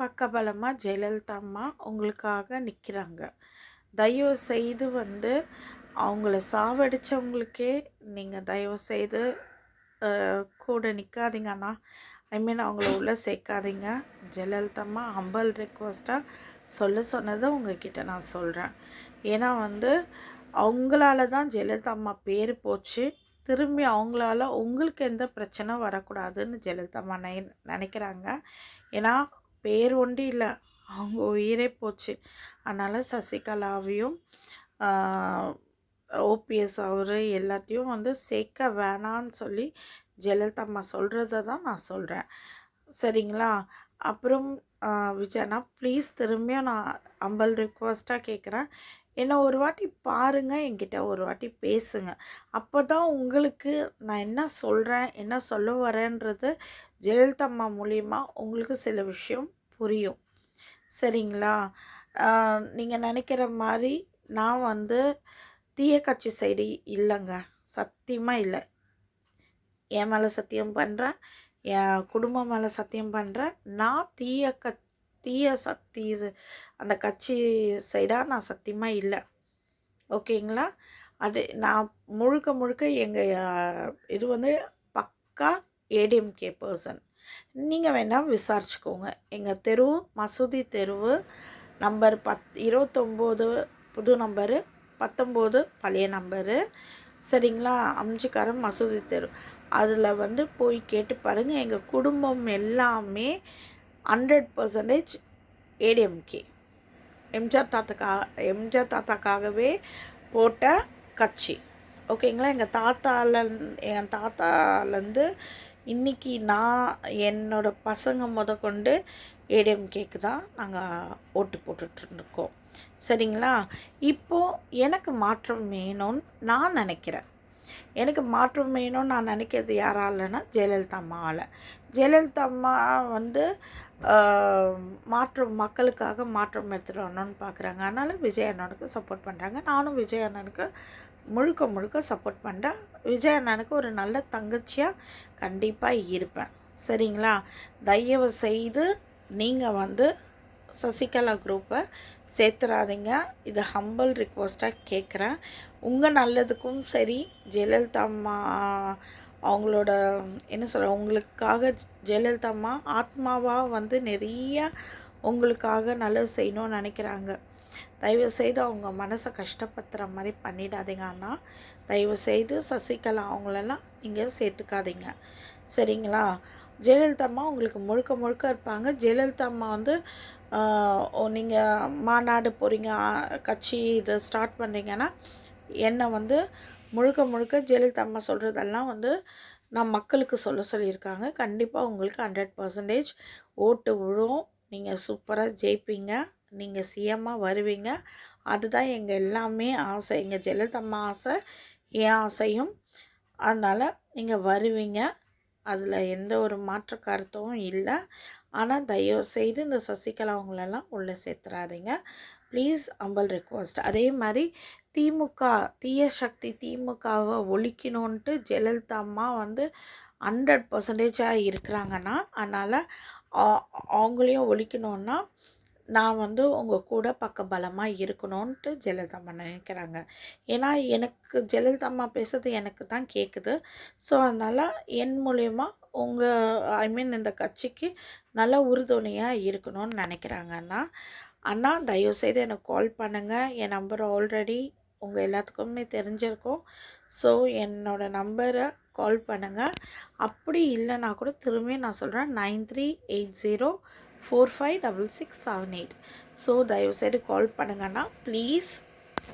பக்கபலமாக ஜெயலலிதா அம்மா உங்களுக்காக நிற்கிறாங்க தயவு செய்து வந்து அவங்கள சாவடித்தவங்களுக்கே நீங்கள் தயவு செய்து கூட நிற்காதீங்க அண்ணா. ஐ மீன் அவங்கள உள்ளே சேர்க்காதீங்க. ஜெயலலிதாம்மா ஹம்பல் ரெக்வஸ்ட்டாக சொல்ல சொன்னதை உங்ககிட்ட நான் சொல்கிறேன் ஏன்னா வந்து அவங்களால தான் ஜெயலலிதா அம்மா பேர் போச்சு. திரும்பி அவங்களால உங்களுக்கு எந்த பிரச்சனை வரக்கூடாதுன்னு ஜெயலலிதா அம்மா நினைக்கிறாங்க. ஏன்னா பேர் ஒன்றும் இல்லை. அவங்க உயிரே போச்சு. அதனால் சசிகலாவையும் ஓபிஎஸ் அவர் எல்லாத்தையும் வந்து சேர்க்க வேணான்னு சொல்லி ஜெயலலிதா அம்மா சொல்கிறத தான் நான் சொல்கிறேன் சரிங்களா? அப்புறம் விஜயனா ப்ளீஸ் திரும்பியும் நான் அம்பல் ரிக்வஸ்ட்டாக கேட்குறேன் என்னை ஒரு வாட்டி பாருங்கள் என்கிட்ட ஒரு வாட்டி பேசுங்க. அப்போ தான் உங்களுக்கு நான் என்ன சொல்கிறேன் என்ன சொல்ல வரேன்றது ஜெயலலிதா அம்மா உங்களுக்கு சில விஷயம் புரியும். சரிங்களா? நீங்கள் நினைக்கிற மாதிரி நான் வந்து தீய கட்சி சைடு இல்லைங்க. சத்தியமாக இல்லை. என் மேலே சத்தியம் பண்ணுறேன் என் குடும்பம் மேலே சத்தியம் பண்ணுறேன் நான் தீய க தீய சக்தி அந்த கட்சி சைடாக நான் சத்தியமாக இல்லை. ஓகேங்களா? அது நான் முழுக்க முழுக்க எங்கள் இது வந்து பக்கா ஏடிஎம்கே பர்சன் நீங்கள் வேணால் விசாரிச்சுக்கோங்க. எங்கள் தெரு மசூதி தெருவு நம்பர் பத் இருபத்தொம்போது புது நம்பரு பத்தொம்போது பழைய நம்பரு. சரிங்களா? அம்ஜிக்காரம் மசூதி தெரு. அதில் வந்து போய் கேட்டு பாருங்கள் எங்கள் குடும்பம் எல்லாமே ஹண்ட்ரட் பர்சன்டேஜ் ஏடிஎம்கே. எம்ஜிஆர் தாத்தாக்கா எம்ஜிஆர் தாத்தாக்காகவே போட்ட கட்சி. ஓகேங்களா? எங்கள் தாத்தால என் தாத்தாலேருந்து இன்னைக்கு நான் என்னோடய பசங்க முத கொண்டு ஏடிஎம்கேக்கு தான் நாங்கள் ஓட்டு போட்டுட்ருந்துருக்கோம் சரிங்களா? இப்போது எனக்கு மாற்றம் வேணும்னு நான் நினைக்கிறேன். எனக்கு மாற்றம் வேணும்னு நான் நினைக்கிறது யாராலன்னா ஜெயலலிதா அம்மாவால். ஜெயலலிதா அம்மா வந்து மாற்றம் மக்களுக்காக மாற்றம் எடுத்துகிட்டு வரணும்னு பார்க்குறாங்க அதனால் விஜய் அண்ணனுக்கு சப்போர்ட் பண்ணுறாங்க நானும் விஜய் அண்ணனுக்கு முழுக்க முழுக்க சப்போர்ட் பண்ணுறேன் விஜய் அண்ணனுக்கு ஒரு நல்ல தங்கச்சியாக கண்டிப்பாக இருப்பேன். சரிங்களா? தயவு செய்து நீங்கள் வந்து சசிகலா குரூப்பை சேர்த்துறாதீங்க. இது ஹம்பல் ரிக்வஸ்ட்டாக கேட்குறேன். உங்கள் நல்லதுக்கும் சரி ஜெயலலிதா அம்மா அவங்களோட என்ன சொல்ற உங்களுக்காக ஜெயலலிதா அம்மா ஆத்மாவாக வந்து நிறைய உங்களுக்காக நல்லது செய்யணும்னு நினைக்கிறாங்க. தயவு செய்து அவங்க மனசை கஷ்டப்படுத்துகிற மாதிரி பண்ணிடாதீங்க அண்ணா. தயவு செய்து சசிகலா அவங்களெல்லாம் நீங்கள் சேர்த்துக்காதீங்க. சரிங்களா? ஜெயலலிதா அம்மா உங்களுக்கு முழுக்க முழுக்க இருப்பாங்க. ஜெயலலிதா அம்மா வந்து நீங்கள் மாநாடு போகிறீங்க கட்சி இதை ஸ்டார்ட் பண்ணுறீங்கன்னா என்னை வந்து முழுக்க முழுக்க ஜெயலலிதா அம்மா சொல்கிறதெல்லாம் வந்து நான் மக்களுக்கு சொல்ல சொல்லியிருக்காங்க. கண்டிப்பாக உங்களுக்கு ஹண்ட்ரட் பர்சன்டேஜ் ஓட்டு விழும். நீங்கள் சூப்பராக ஜெயிப்பீங்க. நீங்கள் சிஎம்மாக வருவீங்க. அதுதான் எங்கள் எல்லாமே ஆசை. எங்கள் ஜெயலலிதா அம்மா ஆசை என் ஆசையும். அதனால் நீங்கள் வருவீங்க. அதில் எந்த ஒரு மாற்று கருத்தும் இல்லை. ஆனால் தயவு செய்து இந்த சசிகலா அவங்களெல்லாம் உள்ளே சேர்த்துறாதீங்க. ப்ளீஸ் அம்பல் ரிக்வஸ்ட் அதே மாதிரி திமுக தீய சக்தி திமுகவை ஒழிக்கணுன்ட்டு ஜெயலலிதா அம்மா வந்து ஹண்ட்ரட் பர்சன்டேஜாக இருக்கிறாங்கன்னா அதனால் அவங்களையும் ஒழிக்கணுன்னா நான் வந்து உங்கள் கூட பக்க பலமாக இருக்கணும்ன்ட்டு ஜெயலலிதா அம்மா நினைக்கிறாங்க. ஏன்னா எனக்கு ஜெயலலிதா அம்மா பேசுறது எனக்கு தான் கேட்குது ஸோ அதனால் என் மூலயமா உங்கள் ஐ மீன் இந்த கட்சிக்கு நல்ல உறுதுணையாக இருக்கணும்னு நினைக்கிறாங்க அண்ணா. அண்ணா தயவுசெய்து எனக்கு கால் பண்ணுங்கள் என் நம்பர் ஆல்ரெடி உங்கள் எல்லாத்துக்குமே தெரிஞ்சிருக்கும். ஸோ என்னோடய நம்பரை கால் பண்ணுங்கள் அப்படி இல்லைனா கூட திரும்பி நான் சொல்கிறேன் nine three eight zero four five double six seven eight so தயவுசெய்து கால் பண்ணுங்கண்ணா ப்ளீஸ்